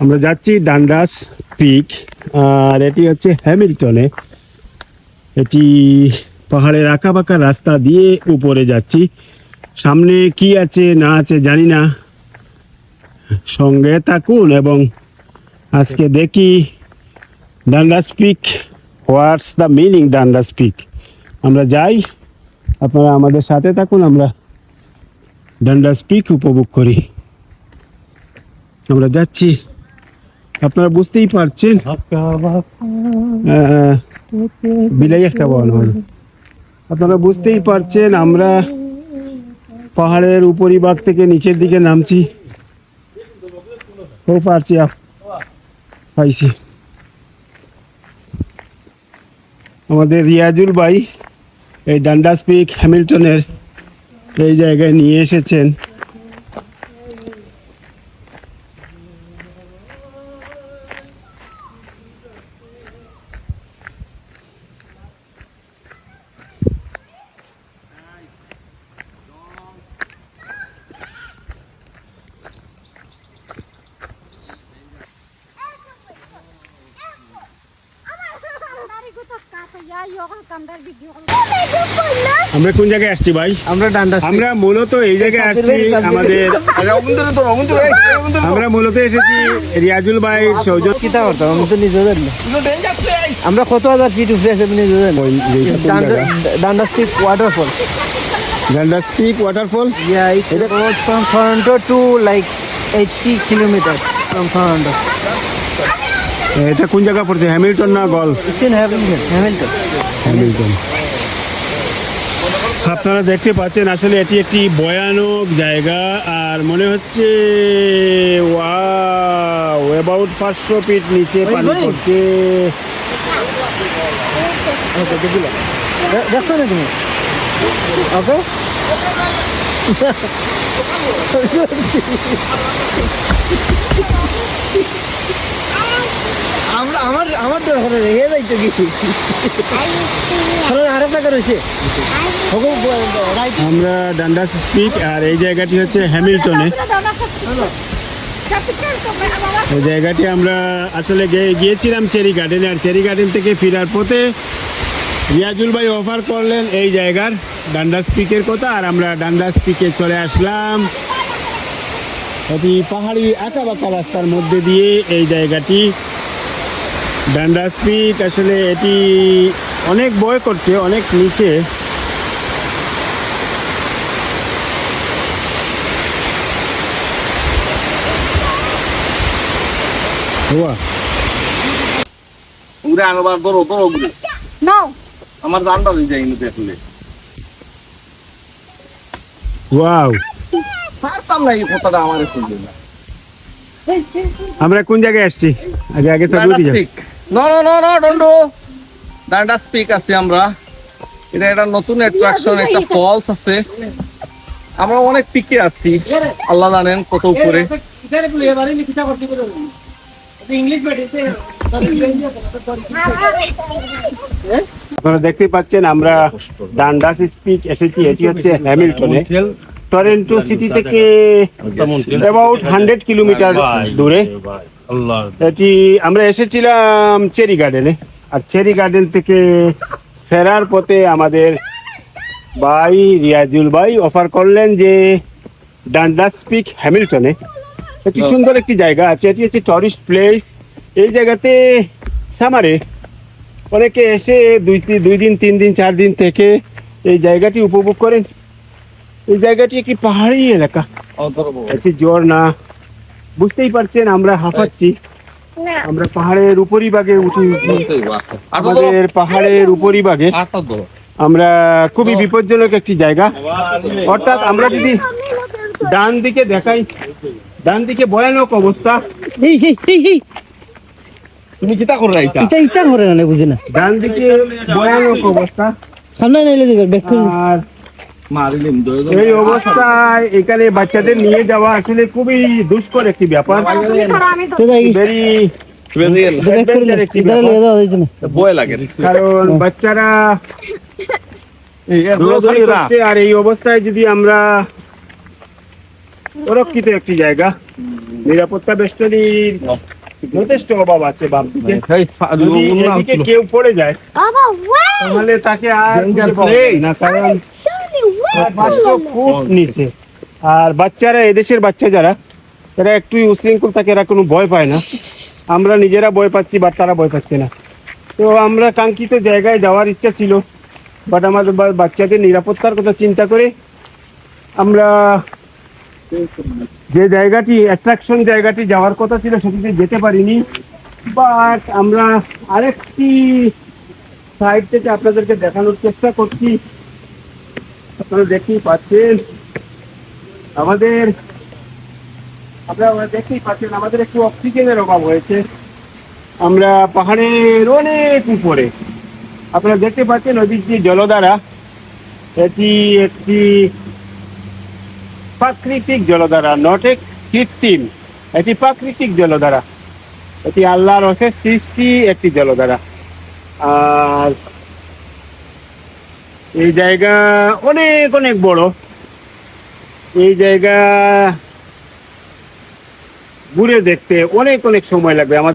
আমরা যাচ্ছি Dundas pick, আর এটি হচ্ছে হ্যামিল্টনে। এটি পাহাড়ের আঁকা বাঁকা রাস্তা দিয়ে উপরে যাচ্ছি। সামনে কি আছে না আছে জানি না। সঙ্গে থাকুন এবং আজকে দেখি Dundas Peak, what's the meaning Dundas Peak. আমরা যাই, আপনারা আমাদের সাথে থাকুন, আমরা ডান্ডাস পিক উপভোগ করি। আমরা যাচ্ছি। আপনারা বুঝতেই পারছেন। বিলাই একটা বন আপনারা বুঝতেই পারছেন, আমরা পাহাড়ের উপরিভাগ থেকে নিচের দিকে নামছি। ও পারছি আপ- পাইছি। আমাদের রিয়াজুল ভাই এই ডান্ডাস পিক হ্যামিল্টনের এই জায়গায় নিয়ে এসেছেন। আমরা কোন জায়গায় আসছি ভাই? আমরা ডান্ডা আমরা মূলত এই জায়গায় আসছি আমাদের আমরা মূলত এসেছি রিয়াজুল ভাই সৌজন্য কিতা করতাম আমি তো নিজে জানি আমরা কত হাজার ফিট উপরে আছে আমি নিজে জানি ডান্ডা stick waterfall Dundas Peak waterfall Toronto to like 80 kilometers from Toronto. এটা কোন জায়গা পড়ছে? হ্যামিল্টন না গল It's in Hamilton. Hamilton. Hamilton আপনারা দেখতে পাচ্ছেন আসলে এটি একটি ভয়ানক জায়গা আর মনে হচ্ছে ওয়াও অ্যাবাউট পাঁচশো ফিট নিচে পানি। পড়ছে। দেখুন না তুমি? ওকে। আমরা আমার আমার তো যাইতো কি আমরা ডান্ডাস পিক আর এই জায়গাটি হচ্ছে হ্যামিল্টনে। এই জায়গাটি আমরা আসলে গিয়েছিলাম চেরি গার্ডেনে আর চেরি গার্ডেন থেকে ফেরার পথে রিয়াজুল ভাই অফার করলেন এই জায়গার ডান্ডাস পিকের কথা। আর আমরা ডান্ডাস পিকে চলে আসলাম। এটি পাহাড়ি আঁকা বাঁকা রাস্তার মধ্যে দিয়ে এই জায়গাটি ডান্ডাস পিক আসলে এটি অনেক বয় করছে অনেক নিচে। উড়ে আনবার ধরো ধরো উড়ে। আমার কিন্তু দেখলে। ওয়াও। পারতাম না এই কথাটা আমার খুলবে না। আমরা কোন জায়গায় আসছি? আগে আগে চলে peak no no no no don't do Dundas Peak আছে আমরা। এটা একটা নতুন অ্যাট্রাকশন একটা ফলস আছে। আমরা অনেক পিকে আছি। আল্লাহ জানেন কত উপরে। আপনারা দেখতে পাচ্ছেন আমরা ডান্ডাস স্পিক এসেছি এটি হচ্ছে হ্যামিল্টনে টরেন্টো সিটি থেকে অ্যাবাউট হান্ড্রেড কিলোমিটার দূরে। এটি আমরা এসেছিলাম চেরি গার্ডেনে। আর চেরি গার্ডেন থেকে ফেরার পথে আমাদের ভাই রিয়াজুল ভাই অফার করলেন যে ডান্ডাস পিক হ্যামিল্টনে একটি সুন্দর একটি জায়গা আছে এটি হচ্ছে টুরিস্ট প্লেস এই জায়গাতে সামারে অনেকে এসে দুই দুই দিন তিন দিন চার দিন থেকে এই জায়গাটি উপভোগ করেন। এই জায়গাটি একটি পাহাড়ি এলাকা। একটি জ্বর না বুঝতেই পারছেন আমরা হাঁপাচ্ছি। আমরা পাহাড়ের উপরিভাগে উঠে আমাদের পাহাড়ের উপরিভাগে আমরা খুবই বিপজ্জনক একটি জায়গা। অর্থাৎ আমরা যদি ডান দিকে দেখাই ডান দিকে ভয়ানক অবস্থা। তুমি কিতা কররা এটা? ইটা ইটা করে না বুঝি না। ডান দিকে ভয়ানক অবস্থা। সামনে নাইলে যাবে ব্যাক করে আর এই অবস্থায় এখানে বাচ্চাদের নিয়ে যাওয়া আসলে খুবই দুষ্কর একটি ব্যাপার। কারণ বাচ্চারা আর এই অবস্থায় যদি আমরা সুরক্ষিত একটি জায়গা নিরাপত্তা বেষ্টনীর যথেষ্ট অভাব আছে। কেউ পড়ে যায় তাহলে তাকে আর. না কারণ! পাঁচশো ফুট নিচে। আর বাচ্চারা এদেশের বাচ্চা যারা এরা একটুই উশৃঙ্খল থাকে এরা কোনো ভয় পায় না। আমরা নিজেরা ভয় পাচ্ছি বা তারা ভয় পাচ্ছে না। তো আমরা কাঙ্ক্ষিত জায়গায় যাওয়ার ইচ্ছা ছিল বাট আমাদের বাচ্চাদের নিরাপত্তার কথা চিন্তা করে আমরা যে জায়গাটি অ্যাট্রাকশন জায়গাটি যাওয়ার কথা ছিল সেটিতে যেতে পারিনি। বাট আমরা আরেকটি সাইড থেকে আপনাদেরকে দেখানোর চেষ্টা করছি। আপনারা দেখতেই পাচ্ছেন, আমাদের, আপনারা দেখতেই পাচ্ছেন, আমাদের একটু অক্সিজেনের অভাব হয়েছে। আমরা পাহাড়ের অনেক উপরে, আপনারা দেখতে পাচ্ছেন ওদিক দিয়ে জলধারা। এটি একটি প্রাকৃতিক জলধারা নট এ কৃত্রিম, এটি প্রাকৃতিক জলধারা। এটি আল্লাহর অশেষ সৃষ্টি একটি জলধারা। আর এই জায়গা অনেক অনেক বড়। এই জায়গা ঘুরে দেখতে অনেক অনেক সময় লাগবে। আমাদের